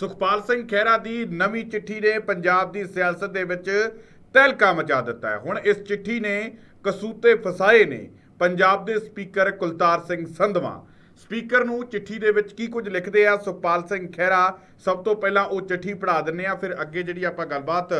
ਸੁਖਪਾਲ ਸਿੰਘ ਖਹਿਰਾ ਦੀ ਨਵੀਂ ਚਿੱਠੀ ਨੇ ਪੰਜਾਬ ਦੀ ਸਿਆਸਤ ਦੇ ਵਿੱਚ ਤਹਿਲਕਾ ਮਚਾ ਦਿੱਤਾ ਹੈ। ਹੁਣ ਇਸ ਚਿੱਠੀ ਨੇ ਕਸੂਤੇ ਫਸਾਏ ਨੇ ਪੰਜਾਬ ਦੇ ਸਪੀਕਰ ਕੁਲਤਾਰ ਸਿੰਘ ਸੰਧਵਾ। ਸਪੀਕਰ ਨੂੰ ਚਿੱਠੀ ਦੇ ਵਿੱਚ ਕੀ ਕੁਝ ਲਿਖਦੇ ਆ? ਸੁਖਪਾਲ ਸਿੰਘ ਖਹਿਰਾ ਸਭ ਤੋਂ ਪਹਿਲਾਂ ਉਹ ਚਿੱਠੀ ਪੜ੍ਹਾ ਦਿੰਨੇ ਆ ਫਿਰ ਅੱਗੇ ਜਿਹੜੀ ਆਪਾਂ ਗੱਲਬਾਤ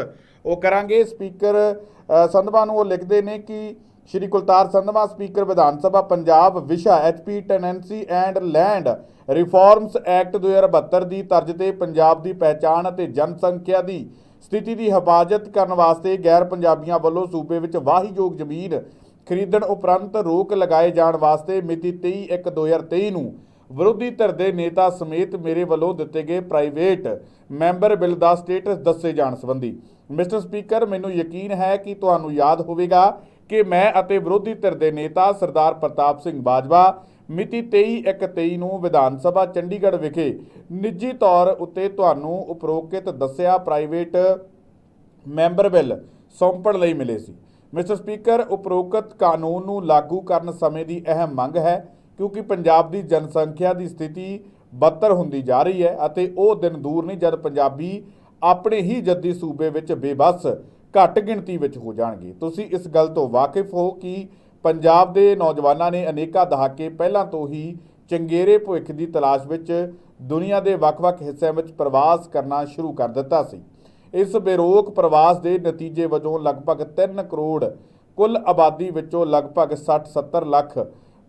ਉਹ ਕਰਾਂਗੇ। ਸਪੀਕਰ ਅ, ਸੰਧਵਾ ਨੂੰ ਉਹ ਲਿਖਦੇ ਨੇ ਕਿ ਸ਼੍ਰੀ ਕੁਲਤਾਰ ਸੰਧਵਾ, ਸਪੀਕਰ ਵਿਧਾਨ ਸਭਾ, ਪੰਜਾਬ, ਵਿਸ਼ਾ HP tenancy and land reforms act 2072 ਦੀ ਤਰਜ਼ ਤੇ ਪੰਜਾਬ ਦੀ ਪਹਿਚਾਣ ਅਤੇ ਜਨਸੰਖਿਆ ਦੀ ਸਥਿਤੀ ਦੀ ਹਿਫਾਜ਼ਤ ਕਰਨ ਵਾਸਤੇ ਗੈਰ ਪੰਜਾਬੀਆਂ ਵੱਲੋਂ ਸੂਬੇ ਵਿੱਚ ਵਾਹੀਯੋਗ ਜ਼ਮੀਨ ਖਰੀਦਣ ਉਪਰੰਤ ਰੋਕ ਲਗਾਏ ਜਾਣ ਵਾਸਤੇ ਮਿਤੀ 23/1/2023 ਨੂੰ ਵਿਰੋਧੀ ਧਿਰ ਦੇ ਨੇਤਾ ਸਮੇਤ ਮੇਰੇ ਵੱਲੋਂ ਦਿੱਤੇ ਗਏ ਪ੍ਰਾਈਵੇਟ ਮੈਂਬਰ ਬਿੱਲ ਦਾ ਸਟੇਟਸ ਦੱਸੇ ਜਾਣ ਸੰਬੰਧੀ। ਮਿਸਟਰ ਸਪੀਕਰ, ਮੈਨੂੰ ਯਕੀਨ ਹੈ ਕਿ ਤੁਹਾਨੂੰ ਯਾਦ ਹੋਵੇਗਾ ਕਿ ਮੈਂ ਅਤੇ ਵਿਰੋਧੀ ਧਿਰ ਦੇ ਨੇਤਾ ਸਰਦਾਰ ਪ੍ਰਤਾਪ ਸਿੰਘ ਬਾਜਵਾ ਮਿਤੀ 23/1/23 ਨੂੰ ਵਿਧਾਨ ਸਭਾ ਚੰਡੀਗੜ੍ਹ ਵਿਖੇ ਨਿੱਜੀ ਤੌਰ ਉੱਤੇ ਤੁਹਾਨੂੰ ਉਪਰੋਕਤ ਦੱਸਿਆ ਪ੍ਰਾਈਵੇਟ ਮੈਂਬਰ ਬਿੱਲ ਸੌਂਪਣ ਲਈ ਮਿਲੇ ਸੀ। ਮਿਸਟਰ ਸਪੀਕਰ, ਉਪਰੋਕਤ ਕਾਨੂੰਨ ਨੂੰ ਲਾਗੂ ਕਰਨ ਸਮੇਂ ਦੀ ਅਹਿਮ ਮੰਗ ਹੈ, ਕਿਉਂਕਿ ਪੰਜਾਬ ਦੀ ਜਨਸੰਖਿਆ ਦੀ ਸਥਿਤੀ ਬੱਤਰ ਹੁੰਦੀ ਜਾ ਰਹੀ ਹੈ ਅਤੇ ਉਹ ਦਿਨ ਦੂਰ ਨਹੀਂ ਜਦ ਪੰਜਾਬੀ ਆਪਣੇ ਹੀ ਜੱਦੀ ਸੂਬੇ ਵਿੱਚ ਬੇਬਸ ਘੱਟ ਗਿਣਤੀ ਵਿੱਚ ਹੋ ਜਾਣਗੇ। ਤੁਸੀਂ ਇਸ ਗੱਲ ਤੋਂ ਵਾਕਿਫ ਹੋ ਕਿ ਪੰਜਾਬ ਦੇ ਨੌਜਵਾਨਾਂ ਨੇ ਅਨੇਕਾਂ ਦਹਾਕੇ ਪਹਿਲਾਂ ਤੋਂ ਹੀ ਚੰਗੇਰੇ ਭਵਿੱਖ ਦੀ ਤਲਾਸ਼ ਵਿੱਚ ਦੁਨੀਆ ਦੇ ਵੱਖ-ਵੱਖ ਹਿੱਸਿਆਂ ਵਿੱਚ ਪ੍ਰਵਾਸ ਕਰਨਾ ਸ਼ੁਰੂ ਕਰ ਦਿੱਤਾ ਸੀ। ਇਸ ਬੇਰੋਕ ਪ੍ਰਵਾਸ ਦੇ ਨਤੀਜੇ ਵਜੋਂ ਲਗਭਗ 3 ਕਰੋੜ ਕੁੱਲ ਆਬਾਦੀ ਵਿੱਚੋਂ ਲਗਭਗ 60-70 ਲੱਖ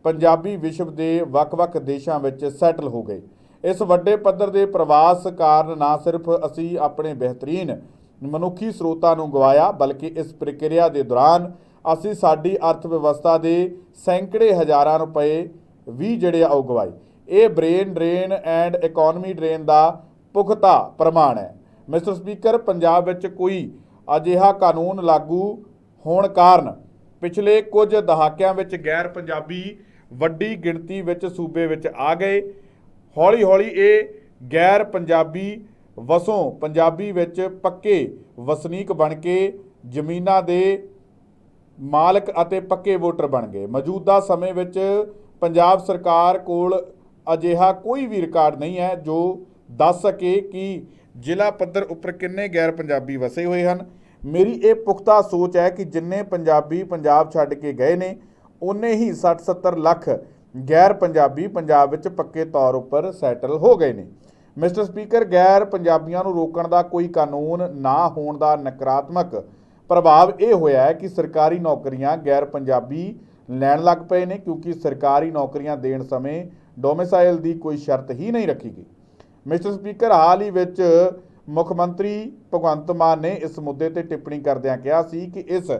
ਪੰਜਾਬੀ ਵਿਸ਼ਵ ਦੇ ਵੱਖ-ਵੱਖ ਦੇਸ਼ਾਂ ਵਿੱਚ ਸੈਟਲ ਹੋ ਗਏ। ਇਸ ਵੱਡੇ ਪੱਧਰ ਦੇ ਪ੍ਰਵਾਸ ਕਾਰਨ ਨਾ ਸਿਰਫ ਅਸੀਂ ਆਪਣੇ ਬਿਹਤਰੀਨ ਮਨੁੱਖੀ ਸਰੋਤਾਂ ਨੂੰ ਗਵਾਇਆ, ਬਲਕਿ ਇਸ ਪ੍ਰਕਿਰਿਆ ਦੇ ਦੌਰਾਨ ਅਸੀਂ ਸਾਡੀ ਅਰਥ ਵਿਵਸਥਾ ਦੇ ਸੈਂਕੜੇ ਹਜ਼ਾਰਾਂ ਰੁਪਏ ਵੀ ਜਿਹੜੇ ਆ ਉਹ ਗਵਾਏ। ਇਹ brain drain and economy drain ਦਾ ਪੁਖਤਾ ਪ੍ਰਮਾਣ ਹੈ। ਮਿਸਟਰ ਸਪੀਕਰ, ਪੰਜਾਬ ਵਿੱਚ ਕੋਈ ਅਜਿਹਾ ਕਾਨੂੰਨ ਲਾਗੂ ਹੋਣ ਕਾਰਨ ਪਿਛਲੇ ਕੁਝ ਦਹਾਕਿਆਂ ਵਿੱਚ ਗੈਰ ਪੰਜਾਬੀ ਵੱਡੀ ਗਿਣਤੀ ਵਿੱਚ ਸੂਬੇ ਵਿੱਚ ਆ ਗਏ। ਹੌਲੀ-ਹੌਲੀ ਇਹ ਗੈਰ ਪੰਜਾਬੀ ਵਸੋਂ ਪੰਜਾਬੀ ਵਿੱਚ ਪੱਕੇ ਵਸਨੀਕ ਬਣ ਕੇ ਜ਼ਮੀਨਾਂ ਦੇ ਮਾਲਕ ਅਤੇ ਪੱਕੇ ਵੋਟਰ ਬਣ ਗਏ। ਮੌਜੂਦਾ ਸਮੇਂ ਵਿੱਚ ਪੰਜਾਬ ਸਰਕਾਰ ਕੋਲ ਅਜਿਹਾ ਕੋਈ ਵੀ ਰਿਕਾਰਡ ਨਹੀਂ ਹੈ ਜੋ ਦੱਸ ਸਕੇ ਕਿ ਜ਼ਿਲ੍ਹਾ ਪੱਧਰ ਉੱਪਰ ਕਿੰਨੇ ਗੈਰ ਪੰਜਾਬੀ ਵਸੇ ਹੋਏ ਹਨ। ਮੇਰੀ ਇਹ ਪੁਖਤਾ ਸੋਚ ਹੈ ਕਿ ਜਿੰਨੇ ਪੰਜਾਬੀ ਪੰਜਾਬ ਛੱਡ ਕੇ ਗਏ ਨੇ ਉਨੇ ਹੀ 60-70 ਲੱਖ ਗੈਰ ਪੰਜਾਬੀ ਪੰਜਾਬ ਵਿੱਚ ਪੱਕੇ ਤੌਰ ਉੱਪਰ ਸੈਟਲ ਹੋ ਗਏ ਨੇ। ਮਿਸਟਰ ਸਪੀਕਰ, ਗੈਰ ਪੰਜਾਬੀਆਂ ਨੂੰ ਰੋਕਣ ਦਾ ਕੋਈ ਕਾਨੂੰਨ ਨਾ ਹੋਣ ਦਾ ਨਕਾਰਾਤਮਕ ਪ੍ਰਭਾਵ ਇਹ ਹੋਇਆ ਹੈ ਕਿ ਸਰਕਾਰੀ ਨੌਕਰੀਆਂ ਗੈਰ ਪੰਜਾਬੀ ਲੈਣ ਲੱਗ ਪਏ ਨੇ ਕਿਉਂਕਿ ਸਰਕਾਰੀ ਨੌਕਰੀਆਂ ਦੇਣ ਸਮੇਂ ਡੋਮਿਸਾਈਲ ਦੀ ਕੋਈ ਸ਼ਰਤ ਹੀ ਨਹੀਂ ਰੱਖੀ ਗਈ। ਮਿਸਟਰ ਸਪੀਕਰ, ਹਾਲ ਹੀ ਵਿੱਚ ਮੁੱਖ ਮੰਤਰੀ ਭਗਵੰਤ ਮਾਨ ਨੇ ਇਸ ਮੁੱਦੇ ਤੇ ਟਿੱਪਣੀ ਕਰਦਿਆਂ ਕਿਹਾ ਸੀ ਕਿ ਇਸ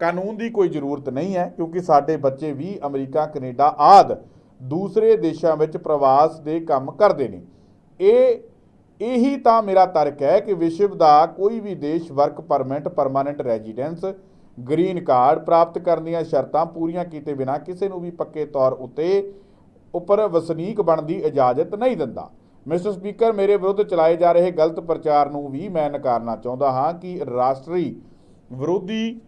ਕਾਨੂੰਨ ਦੀ ਕੋਈ ਜ਼ਰੂਰਤ ਨਹੀਂ ਹੈ ਕਿਉਂਕਿ ਸਾਡੇ ਬੱਚੇ ਵੀ ਅਮਰੀਕਾ, ਕੈਨੇਡਾ ਆਦ ਦੂਸਰੇ ਦੇਸ਼ਾਂ ਵਿੱਚ ਪ੍ਰਵਾਸ ਦੇ ਕੰਮ ਕਰਦੇ ਨੇ। ਇਹ, ਇਹੀ ਤਾਂ ਮੇਰਾ ਤਰਕ ਹੈ ਕਿ ਵਿਸ਼ਵ ਦਾ ਕੋਈ ਵੀ ਦੇਸ਼ work permit, permanent residence, green card ਪ੍ਰਾਪਤ ਕਰਨ ਦੀਆਂ ਸ਼ਰਤਾਂ ਪੂਰੀਆਂ ਕੀਤੇ ਬਿਨਾਂ ਕਿਸੇ ਨੂੰ ਵੀ ਪੱਕੇ ਤੌਰ ਉੱਤੇ ਉੱਪਰ ਵਸਨੀਕ ਬਣਨ ਦੀ ਇਜਾਜ਼ਤ ਨਹੀਂ ਦਿੰਦਾ। ਮਿਸਟਰ ਸਪੀਕਰ, ਮੇਰੇ ਵਿਰੁੱਧ ਚਲਾਏ ਜਾ ਰਹੇ ਗਲਤ ਪ੍ਰਚਾਰ ਨੂੰ ਵੀ ਮੈਂ ਨਕਾਰਨਾ ਚਾਹੁੰਦਾ ਹਾਂ ਕਿ ਰਾਸ਼ਟਰੀ ਵਿਰੋਧੀ,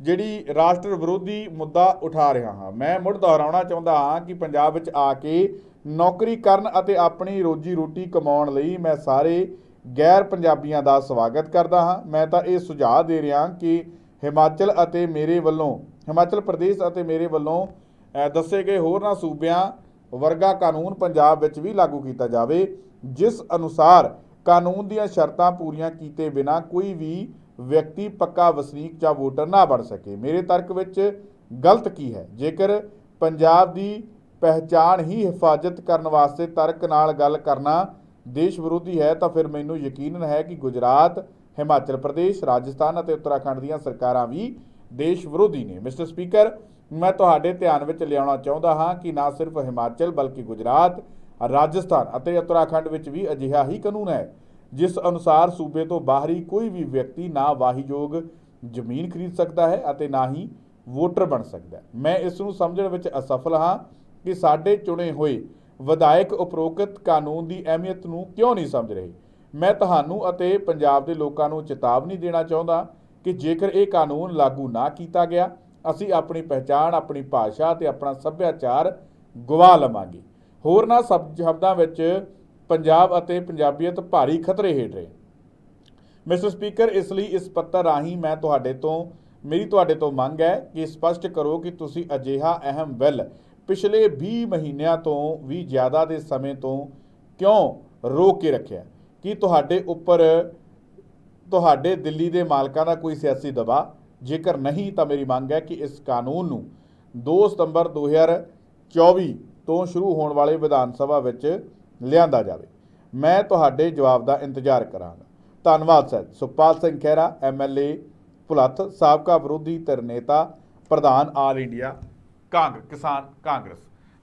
ਜਿਹੜੀ ਰਾਸ਼ਟਰ ਵਿਰੋਧੀ ਮੁੱਦਾ ਉਠਾ ਰਿਹਾ ਹਾਂ, ਮੈਂ ਮੁੜ ਦੁਹਰਾਉਣਾ ਚਾਹੁੰਦਾ ਹਾਂ ਕਿ ਪੰਜਾਬ ਵਿੱਚ ਆ ਕੇ ਨੌਕਰੀ ਕਰਨ ਅਤੇ ਆਪਣੀ ਰੋਜੀ ਰੋਟੀ ਕਮਾਉਣ ਲਈ ਮੈਂ ਸਾਰੇ ਗੈਰ ਪੰਜਾਬੀਆਂ ਦਾ ਸਵਾਗਤ ਕਰਦਾ ਹਾਂ। ਮੈਂ ਤਾਂ ਇਹ ਸੁਝਾਅ ਦੇ ਰਿਹਾ ਕਿ ਹਿਮਾਚਲ ਅਤੇ ਮੇਰੇ ਵੱਲੋਂ, ਹਿਮਾਚਲ ਪ੍ਰਦੇਸ਼ ਅਤੇ ਮੇਰੇ ਵੱਲੋਂ ਦੱਸੇ ਗਏ ਹੋਰਨਾਂ ਸੂਬਿਆਂ ਵਰਗਾ ਕਾਨੂੰਨ ਪੰਜਾਬ ਵਿੱਚ ਵੀ ਲਾਗੂ ਕੀਤਾ ਜਾਵੇ, ਜਿਸ ਅਨੁਸਾਰ ਕਾਨੂੰਨ ਦੀਆਂ ਸ਼ਰਤਾਂ ਪੂਰੀਆਂ ਕੀਤੇ ਬਿਨਾ ਕੋਈ ਵੀ ਵਿਅਕਤੀ ਪੱਕਾ ਵਸਨੀਕ ਜਾਂ ਵੋਟਰ ਨਾ ਬਣ ਸਕੇ। ਮੇਰੇ ਤਰਕ ਵਿੱਚ ਗਲਤ ਕੀ ਹੈ? ਜੇਕਰ ਪੰਜਾਬ ਦੀ ਪਹਿਚਾਣ ਹੀ ਹਿਫਾਜ਼ਤ ਕਰਨ ਵਾਸਤੇ ਤਰਕ ਨਾਲ ਗੱਲ ਕਰਨਾ ਦੇਸ਼ ਵਿਰੋਧੀ ਹੈ, ਤਾਂ ਫਿਰ ਮੈਨੂੰ ਯਕੀਨਨ ਹੈ ਕਿ ਗੁਜਰਾਤ, ਹਿਮਾਚਲ ਪ੍ਰਦੇਸ਼, ਰਾਜਸਥਾਨ ਅਤੇ ਉੱਤਰਾਖੰਡ ਦੀਆਂ ਸਰਕਾਰਾਂ ਵੀ ਦੇਸ਼ ਵਿਰੋਧੀ ਨੇ। ਮਿਸਟਰ ਸਪੀਕਰ, ਮੈਂ ਤੁਹਾਡੇ ਧਿਆਨ ਵਿੱਚ ਲਿਆਉਣਾ ਚਾਹੁੰਦਾ ਹਾਂ ਕਿ ਨਾ ਸਿਰਫ ਹਿਮਾਚਲ ਬਲਕਿ ਗੁਜਰਾਤ, ਰਾਜਸਥਾਨ ਅਤੇ ਉੱਤਰਾਖੰਡ ਵਿੱਚ ਵੀ ਅਜਿਹਾ ਹੀ ਕਾਨੂੰਨ ਹੈ, ਜਿਸ ਅਨੁਸਾਰ ਸੂਬੇ ਤੋਂ ਬਾਹਰੀ ਕੋਈ ਵੀ ਵਿਅਕਤੀ ਨਾ ਵਾਹੀਯੋਗ ਜ਼ਮੀਨ ਖਰੀਦ ਸਕਦਾ ਹੈ ਅਤੇ ਨਾ ਹੀ ਵੋਟਰ ਬਣ ਸਕਦਾ ਹੈ। ਮੈਂ ਇਸ ਨੂੰ ਸਮਝਣ ਵਿੱਚ ਅਸਫਲ ਹਾਂ ਕਿ ਸਾਡੇ ਚੁਣੇ ਹੋਏ ਵਿਧਾਇਕ ਉਪਰੋਕਤ ਕਾਨੂੰਨ ਦੀ ਅਹਿਮੀਅਤ ਨੂੰ ਕਿਉਂ ਨਹੀਂ ਸਮਝ ਰਹੇ? ਮੈਂ ਤੁਹਾਨੂੰ ਅਤੇ ਪੰਜਾਬ ਦੇ ਲੋਕਾਂ ਨੂੰ ਚੇਤਾਵਨੀ ਦੇਣਾ ਚਾਹੁੰਦਾ ਕਿ ਜੇਕਰ ਇਹ ਕਾਨੂੰਨ ਲਾਗੂ ਨਾ ਕੀਤਾ ਗਿਆ, ਅਸੀਂ ਆਪਣੀ ਪਹਿਚਾਣ, ਆਪਣੀ ਭਾਸ਼ਾ ਤੇ ਆਪਣਾ ਸੱਭਿਆਚਾਰ ਗਵਾ ਲਵਾਂਗੇ। ਹੋਰਨਾਂ ਸਬ ਸ਼ਬਦਾਂ ਵਿੱਚ ਪੰਜਾਬ ਅਤੇ ਪੰਜਾਬੀਅਤ ਭਾਰੀ ਖਤਰੇ ਹੇਠ ਰਹੇ। ਮਿਸਟਰ ਸਪੀਕਰ, ਇਸ ਲਈ ਇਸ ਪੱਤਰ ਰਾਹੀਂ ਮੈਂ ਤੁਹਾਡੇ ਤੋਂ, ਮੇਰੀ ਤੁਹਾਡੇ ਤੋਂ ਮੰਗ ਹੈ ਕਿ ਸਪਸ਼ਟ ਕਰੋ ਕਿ ਤੁਸੀਂ ਅਜਿਹਾ ਅਹਿਮ ਬਿੱਲ ਪਿਛਲੇ 20 ਮਹੀਨਿਆਂ ਤੋਂ ਵੀ ਜ਼ਿਆਦਾ ਦੇ ਸਮੇਂ ਤੋਂ ਕਿਉਂ ਰੋਕ ਕੇ ਰੱਖਿਆ? ਕੀ ਤੁਹਾਡੇ ਉੱਪਰ, ਤੁਹਾਡੇ ਦਿੱਲੀ ਦੇ ਮਾਲਕਾਂ ਦਾ ਕੋਈ ਸਿਆਸੀ ਦਬਾਅ? ਜੇਕਰ ਨਹੀਂ, ਤਾਂ ਮੇਰੀ ਮੰਗ ਹੈ ਕਿ ਇਸ ਕਾਨੂੰਨ ਨੂੰ 2 ਸਤੰਬਰ 2024 ਤੋਂ ਸ਼ੁਰੂ ਹੋਣ ਵਾਲੇ ਵਿਧਾਨ ਸਭਾ ਵਿੱਚ ਲਿਆਂਦਾ ਜਾਵੇ। ਮੈਂ ਤੁਹਾਡੇ ਜਵਾਬ ਦਾ ਇੰਤਜ਼ਾਰ ਕਰਾਂਗਾ। ਧੰਨਵਾਦ, ਸਰ। ਸੁਖਪਾਲ ਸਿੰਘ ਖਹਿਰਾ ਐਮਐਲਏ ਭੁਲੱਥ, ਸਾਬਕਾ ਵਿਰੋਧੀ ਧਿਰ ਨੇਤਾ, ਪ੍ਰਧਾਨ ਆਲ ਇੰਡੀਆ। ਕਾਂਗ, ਕਿਸਾਨ ਕਾਂਗਰਸ।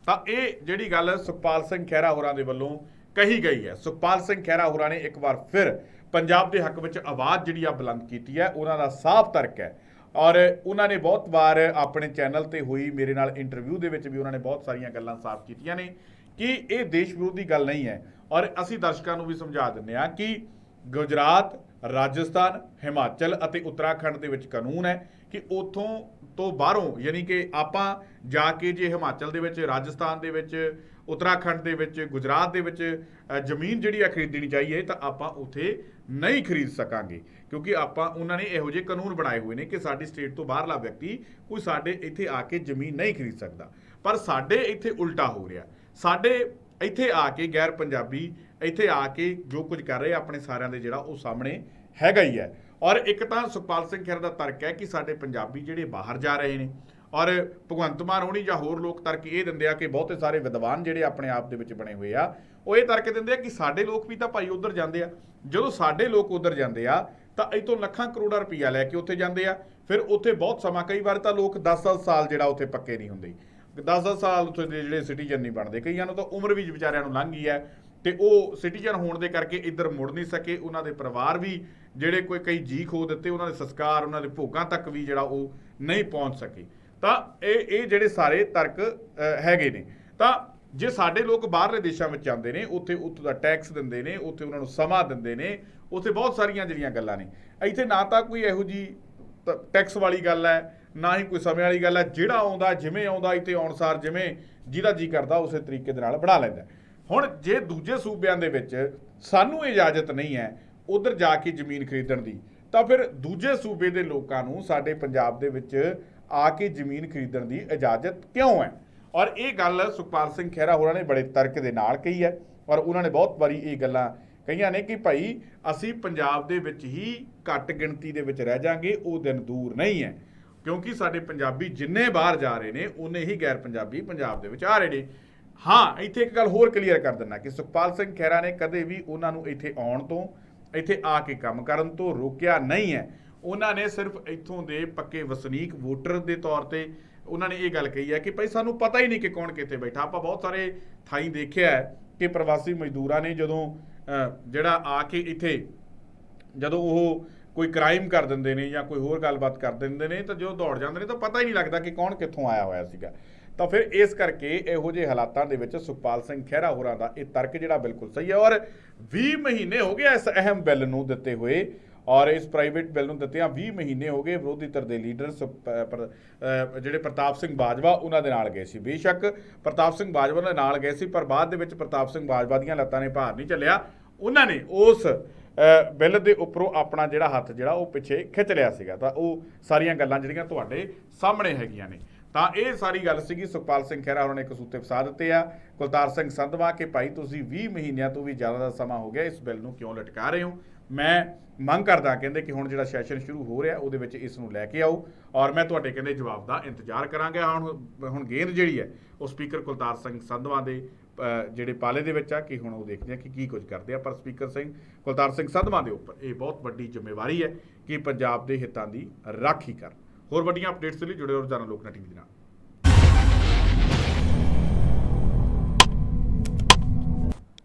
ਤਾਂ ਇਹ ਜਿਹੜੀ ਗੱਲ ਸੁਖਪਾਲ ਸਿੰਘ ਖਹਿਰਾ ਹੋਰਾਂ ਦੇ ਵੱਲੋਂ ਕਹੀ ਗਈ ਹੈ। ਸੁਖਪਾਲ ਸਿੰਘ ਖਹਿਰਾ ਹੋਰਾਂ ਨੇ ਇੱਕ ਵਾਰ ਫਿਰ ਪੰਜਾਬ ਦੇ ਹੱਕ ਵਿੱਚ ਆਵਾਜ਼ ਜਿਹੜੀ ਆ ਬੁਲੰਦ ਕੀਤੀ ਹੈ। ਉਹਨਾਂ ਦਾ ਸਾਫ਼ ਤਰਕ ਹੈ। ਔਰ ਉਹਨਾਂ ਨੇ ਬਹੁਤ ਵਾਰ ਆਪਣੇ ਚੈਨਲ ਤੇ ਹੋਈ, ਮੇਰੇ ਨਾਲ ਇੰਟਰਵਿਊ ਦੇ ਵਿੱਚ ਵੀ ਉਹਨਾਂ ਨੇ ਬਹੁਤ ਸਾਰੀਆਂ ਗੱਲਾਂ ਸਾਫ਼ ਕੀਤੀਆਂ ਨੇ ਕਿ ਇਹ ਦੇਸ਼ ਵਿਰੋਧੀ ਗੱਲ ਨਹੀਂ ਹੈ। ਔਰ ਅਸੀਂ ਦਰਸ਼ਕਾਂ ਨੂੰ ਵੀ ਸਮਝਾ ਦਿੰਦੇ ਹਾਂ ਕਿ ਗੁਜਰਾਤ ਰਾਜਸਥਾਨ, ਹਿਮਾਚਲ ਅਤੇ ਉੱਤਰਾਖੰਡ ਦੇ ਵਿੱਚ ਕਾਨੂੰਨ ਹੈ ਕਿ ਉਥੋਂ ਤੋਂ ਬਾਹਰੋਂ, ਯਾਨੀ ਕਿ ਆਪਾਂ ਜਾ ਕੇ ਜੇ ਹਿਮਾਚਲ ਦੇ ਵਿੱਚ, ਰਾਜਸਥਾਨ ਦੇ ਵਿੱਚ, ਉੱਤਰਾਖੰਡ ਦੇ ਵਿੱਚ, ਗੁਜਰਾਤ ਦੇ ਵਿੱਚ ਜ਼ਮੀਨ ਜਿਹੜੀ ਆ ਖਰੀਦਣੀ ਚਾਹੀਏ, ਤਾਂ ਆਪਾਂ ਉਥੇ ਨਹੀਂ ਖਰੀਦ ਸਕਾਂਗੇ। ਕਿਉਂਕਿ ਆਪਾਂ, ਉਹਨਾਂ ਨੇ ਇਹੋ ਜਿਹੇ ਕਾਨੂੰਨ ਬਣਾਏ ਹੋਏ ਨੇ ਕਿ ਸਾਡੀ ਸਟੇਟ ਤੋਂ ਬਾਹਰਲਾ ਵਿਅਕਤੀ ਕੋਈ ਸਾਡੇ ਇੱਥੇ ਆ ਕੇ ਜ਼ਮੀਨ ਨਹੀਂ ਖਰੀਦ ਸਕਦਾ। ਪਰ ਸਾਡੇ ਇੱਥੇ ਉਲਟਾ ਹੋ ਰਿਹਾ। ਸਾਡੇ ਇੱਥੇ ਆ ਕੇ ਗੈਰ ਪੰਜਾਬੀ ਇੱਥੇ ਆ ਕੇ ਜੋ ਕੁਝ ਕਰ ਰਹੇ ਆ ਆਪਣੇ ਸਾਰਿਆਂ ਦੇ ਜਿਹੜਾ ਉਹ ਸਾਹਮਣੇ ਹੈਗਾ ਹੀ ਹੈ। ਔਰ ਇੱਕ ਤਾਂ ਸੁਖਪਾਲ ਸਿੰਘ ਖਹਿਰਾ ਦਾ ਤਰਕ ਹੈ ਕਿ ਸਾਡੇ ਪੰਜਾਬੀ ਜਿਹੜੇ ਬਾਹਰ ਜਾ ਰਹੇ ਨੇ, ਔਰ ਭਗਵੰਤ ਮਾਨ ਹੋਣੀ ਜਾਂ ਹੋਰ ਲੋਕ ਤਰਕ ਇਹ ਦਿੰਦੇ ਆ ਕਿ ਬਹੁਤੇ ਸਾਰੇ ਵਿਦਵਾਨ ਜਿਹੜੇ ਆਪਣੇ ਆਪ ਦੇ ਵਿੱਚ ਬਣੇ ਹੋਏ ਆ, ਉਹ ਇਹ ਤਰਕ ਦਿੰਦੇ ਆ ਕਿ ਸਾਡੇ ਲੋਕ ਵੀ ਤਾਂ ਭਾਈ ਉਧਰ ਜਾਂਦੇ ਆ। ਜਦੋਂ ਸਾਡੇ ਲੋਕ ਉਧਰ ਜਾਂਦੇ ਆ, ਤਾਂ ਇਤੋਂ ਲੱਖਾਂ ਕਰੋੜਾਂ ਰੁਪਈਆ ਲੈ ਕੇ ਉੱਥੇ ਜਾਂਦੇ ਆ। ਫਿਰ ਉੱਥੇ ਬਹੁਤ ਸਮਾਂ, ਕਈ ਵਾਰ ਤਾਂ ਲੋਕ 10-10 ਸਾਲ ਜਿਹੜਾ ਉੱਥੇ ਪੱਕੇ ਨਹੀਂ ਹੁੰਦੇ। 10-10 ਸਾਲ ਉੱਥੇ ਦੇ ਜਿਹੜੇ ਸਿਟੀਜ਼ਨ ਨਹੀਂ ਬਣਦੇ। ਕਈਆਂ ਨੂੰ ਤਾਂ ਉਮਰ ਵੀ ਵਿਚਾਰਿਆਂ ਨੂੰ ਲੰਘ ਗਈ ਹੈ ਤੇ ਉਹ ਸਿਟੀਜ਼ਨ ਹੋਣ ਦੇ ਕਰਕੇ ਇੱਧਰ ਮੁੜ ਨਹੀਂ ਸਕੇ। ਉਹਨਾਂ ਦੇ ਪਰਿਵਾਰ ਵੀ ਜਿਹੜੇ ਕੋਈ ਕਈ ਜੀ ਖੋ ਦਿੱਤੇ, ਉਹਨਾਂ ਦੇ ਸੰਸਕਾਰ, ਉਹਨਾਂ ਦੇ ਭੋਗਾਂ ਤੱਕ ਵੀ ਜਿਹੜਾ ਉਹ ਨਹੀਂ ਪਹੁੰਚ ਸਕੇ। ਤਾਂ ਇਹ ਇਹ ਜਿਹੜੇ ਸਾਰੇ ਤਰਕ ਹੈਗੇ ਨੇ। ਤਾਂ ਜੇ ਸਾਡੇ ਲੋਕ ਬਾਹਰਲੇ ਦੇਸ਼ਾਂ ਵਿੱਚ ਜਾਂਦੇ ਨੇ, ਉੱਥੇ ਉੱਥੋਂ ਦਾ ਟੈਕਸ ਦਿੰਦੇ ਨੇ, ਉੱਥੇ ਉਹਨਾਂ ਨੂੰ ਸਮਾਂ ਦਿੰਦੇ ਨੇ, ਉੱਥੇ ਬਹੁਤ ਸਾਰੀਆਂ ਜਿਹੜੀਆਂ ਗੱਲਾਂ ਨੇ। ਇੱਥੇ ਨਾ ਤਾਂ ਕੋਈ ਇਹੋ ਜੀ ਟੈਕਸ ਵਾਲੀ ਗੱਲ ਹੈ ਨਾ ਹੀ ਕੋਈ ਸਮੇਂ ਵਾਲੀ ਗੱਲ ਹੈ ਜਿਹੜਾ ਆਉਂਦਾ, ਜਿਵੇਂ ਆਉਂਦਾ, ਇੱਥੇ ਆਉਣਸਾਰ ਜਿਵੇਂ ਜਿਹਦਾ ਜੀ ਕਰਦਾ, ਉਸੇ ਤਰੀਕੇ ਦੇ ਨਾਲ ਬਣਾ ਲੈਂਦਾ। ਹੁਣ ਜੇ ਦੂਜੇ ਸੂਬਿਆਂ ਦੇ ਵਿੱਚ ਸਾਨੂੰ ਇਜਾਜ਼ਤ ਨਹੀਂ ਹੈ ਉਧਰ ਜਾ ਕੇ ਜ਼ਮੀਨ ਖਰੀਦਣ ਦੀ, ਤਾਂ ਫਿਰ ਦੂਜੇ ਸੂਬੇ ਦੇ ਲੋਕਾਂ ਨੂੰ ਸਾਡੇ ਪੰਜਾਬ ਦੇ ਵਿੱਚ ਆ ਕੇ ਜ਼ਮੀਨ ਖਰੀਦਣ ਦੀ ਇਜਾਜ਼ਤ ਕਿਉਂ ਹੈ? ਔਰ ਇਹ ਗੱਲ ਸੁਖਪਾਲ ਸਿੰਘ ਖਹਿਰਾ ਹੋਰਾਂ ਨੇ ਬੜੇ ਤਰਕ ਦੇ ਨਾਲ ਕਹੀ ਹੈ ਔਰ ਉਹਨਾਂ ਨੇ ਬਹੁਤ ਵਾਰੀ ਇਹ ਗੱਲਾਂ ਕਹੀਆਂ ਨੇ ਕਿ ਭਾਈ, ਅਸੀਂ ਪੰਜਾਬ ਦੇ ਵਿੱਚ ਹੀ ਘੱਟ ਗਿਣਤੀ ਦੇ ਵਿੱਚ ਰਹਿ ਜਾਾਂਗੇ, ਉਹ ਦਿਨ ਦੂਰ ਨਹੀਂ ਹੈ। ਕਿਉਂਕਿ ਸਾਡੇ ਪੰਜਾਬੀ ਜਿੰਨੇ ਬਾਹਰ ਜਾ ਰਹੇ ਨੇ ਉਨੇ ਹੀ ਗੈਰ ਪੰਜਾਬੀ ਪੰਜਾਬ ਦੇ ਵਿੱਚ ਆ ਰਹੇ ਨੇ। ਹਾਂ, ਇੱਥੇ ਇੱਕ ਗੱਲ ਹੋਰ ਕਲੀਅਰ ਕਰ ਦਿੰਦਾ ਕਿ ਸੁਖਪਾਲ ਸਿੰਘ ਖਹਿਰਾ ਨੇ ਕਦੇ ਵੀ ਉਹਨਾਂ ਨੂੰ ਇੱਥੇ ਆਉਣ ਤੋਂ, ਇੱਥੇ ਆ ਕੇ ਕੰਮ ਕਰਨ ਤੋਂ ਰੋਕਿਆ ਨਹੀਂ ਹੈ। ਉਹਨਾਂ ਨੇ ਸਿਰਫ ਇੱਥੋਂ ਦੇ ਪੱਕੇ ਵਸਨੀਕ ਵੋਟਰ ਦੇ ਤੌਰ ਤੇ ਉਹਨਾਂ ਨੇ ਇਹ ਗੱਲ ਕਹੀ ਹੈ ਕਿ ਭਾਈ ਸਾਨੂੰ ਪਤਾ ਹੀ ਨਹੀਂ ਕਿ ਕੌਣ ਕਿੱਥੇ ਬੈਠਾ। ਆਪਾਂ ਬਹੁਤ ਸਾਰੇ ਥਾਈਂ ਦੇਖਿਆ ਹੈ ਕਿ ਪ੍ਰਵਾਸੀ ਮਜ਼ਦੂਰਾਂ ਨੇ ਜਦੋਂ ਜਿਹੜਾ ਆ ਕੇ ਇੱਥੇ, ਜਦੋਂ ਉਹ ਕੋਈ ਕ੍ਰਾਈਮ ਕਰ ਦਿੰਦੇ ਨੇ ਜਾਂ ਕੋਈ ਹੋਰ ਗੱਲਬਾਤ ਕਰ ਦਿੰਦੇ ਨੇ, ਤਾਂ ਜੋ ਦੌੜ ਜਾਂਦੇ ਨੇ ਤਾਂ ਪਤਾ ਹੀ ਨਹੀਂ ਲੱਗਦਾ ਕਿ ਕੌਣ ਕਿੱਥੋਂ ਆਇਆ ਹੋਇਆ ਸੀਗਾ। ਤਾਂ ਫਿਰ ਇਸ ਕਰਕੇ ਇਹੋ ਜਿਹੇ ਹਾਲਾਤਾਂ ਦੇ ਵਿੱਚ ਸੁਖਪਾਲ ਸਿੰਘ ਖਹਿਰਾ ਹੋਰਾਂ ਦਾ ਇਹ ਤਰਕ ਜਿਹੜਾ ਬਿਲਕੁਲ ਸਹੀ ਹੈ ਔਰ 20 ਮਹੀਨੇ ਹੋ ਗਏ ਇਸ ਅਹਿਮ ਬਿੱਲ ਨੂੰ ਦਿੱਤੇ ਹੋਏ ਔਰ ਇਸ ਪ੍ਰਾਈਵੇਟ ਬਿੱਲ ਨੂੰ ਦਿੱਤਿਆਂ 20 ਮਹੀਨੇ ਹੋ ਗਏ ਵਿਰੋਧੀ ਧਿਰ ਦੇ ਲੀਡਰ ਸੁਪ- ਜਿਹੜੇ ਪ੍ਰਤਾਪ ਸਿੰਘ ਬਾਜਵਾ ਉਹਨਾਂ ਦੇ ਨਾਲ ਗਏ ਸੀ। ਬੇਸ਼ੱਕ ਪ੍ਰਤਾਪ ਸਿੰਘ ਬਾਜਵਾ ਦੇ ਨਾਲ ਗਏ ਸੀ, ਪਰ ਬਾਅਦ ਦੇ ਵਿੱਚ ਪ੍ਰਤਾਪ ਸਿੰਘ ਬਾਜਵਾ ਦੀਆਂ ਲੱਤਾਂ ਨੇ ਭਾਰ ਨਹੀਂ ਚੱਲਿਆ। ਉਹਨਾਂ ਨੇ ਉਸ ਬਿੱਲ ਦੇ ਉੱਪਰੋਂ ਆਪਣਾ ਜਿਹੜਾ ਹੱਥ ਜਿਹੜਾ ਉਹ ਪਿੱਛੇ ਖਿੱਚ ਲਿਆ ਸੀਗਾ, ਤਾਂ ਉਹ ਸਾਰੀਆਂ ਗੱਲਾਂ ਜਿਹੜੀਆਂ ਤੁਹਾਡੇ ਸਾਹਮਣੇ ਹੈਗੀਆਂ ਨੇ। ਤਾਂ ਇਹ ਸਾਰੀ ਗੱਲ ਸੀਗੀ, ਸੁਖਪਾਲ ਸਿੰਘ ਖਹਿਰਾ ਉਹਨਾਂ ਨੇ ਕਸੂਤੇ ਫਸਾ ਦਿੱਤੇ ਆ। ਕੁਲਤਾਰ ਸਿੰਘ ਸੰਧਵਾ ਕਿ ਭਾਈ ਤੁਸੀਂ 20 ਮਹੀਨਿਆਂ ਤੋਂ ਵੀ ਜ਼ਿਆਦਾ ਦਾ ਸਮਾਂ ਹੋ ਗਿਆ, ਇਸ ਬਿੱਲ ਨੂੰ ਕਿਉਂ ਲਟਕਾ ਰਹੇ ਹੋ? ਮੈਂ ਮੰਗ ਕਰਦਾ ਕਹਿੰਦੇ ਕਿ ਹੁਣ ਜਿਹੜਾ ਸੈਸ਼ਨ ਸ਼ੁਰੂ ਹੋ ਰਿਹਾ, ਉਹਦੇ ਵਿੱਚ ਇਸ ਨੂੰ ਲੈ ਕੇ ਆਓ ਔਰ ਮੈਂ ਤੁਹਾਡੇ ਕਹਿੰਦੇ ਜਵਾਬ ਦਾ ਇੰਤਜ਼ਾਰ ਕਰਾਂਗਾ। ਹੁਣ ਹੁਣ ਗੇਂਦ ਜਿਹੜੀ ਹੈ, ਉਹ ਸਪੀਕਰ ਕੁਲਤਾਰ ਸਿੰਘ ਸੰਧਵਾ ਦੇ ਜਿਹੜੇ ਪਾਲੇ ਦੇ ਵਿੱਚ ਆ, ਕਿ ਹੁਣ ਉਹ ਦੇਖਦੇ ਆ ਕਿ ਕੀ ਕੁਝ ਕਰਦੇ ਆ। ਪਰ ਸਪੀਕਰ ਸਿੰਘ ਕੁਲਤਾਰ ਸਿੰਘ ਸੰਧਵਾ ਦੇ ਉੱਪਰ ਇਹ ਬਹੁਤ ਵੱਡੀ ਜ਼ਿੰਮੇਵਾਰੀ ਹੈ ਕਿ ਪੰਜਾਬ ਦੇ ਹਿੱਤਾਂ ਦੀ ਰਾਖੀ ਕਰਨ। ਹੋਰ ਵੱਡੀਆਂ ਅਪਡੇਟਸ ਲਈ ਜੁੜੇ ਰਹੋ ਰੋਜ਼ਾਨਾ ਲੋਕਨਾ ਟੀਵੀ ਦੇ ਨਾਲ।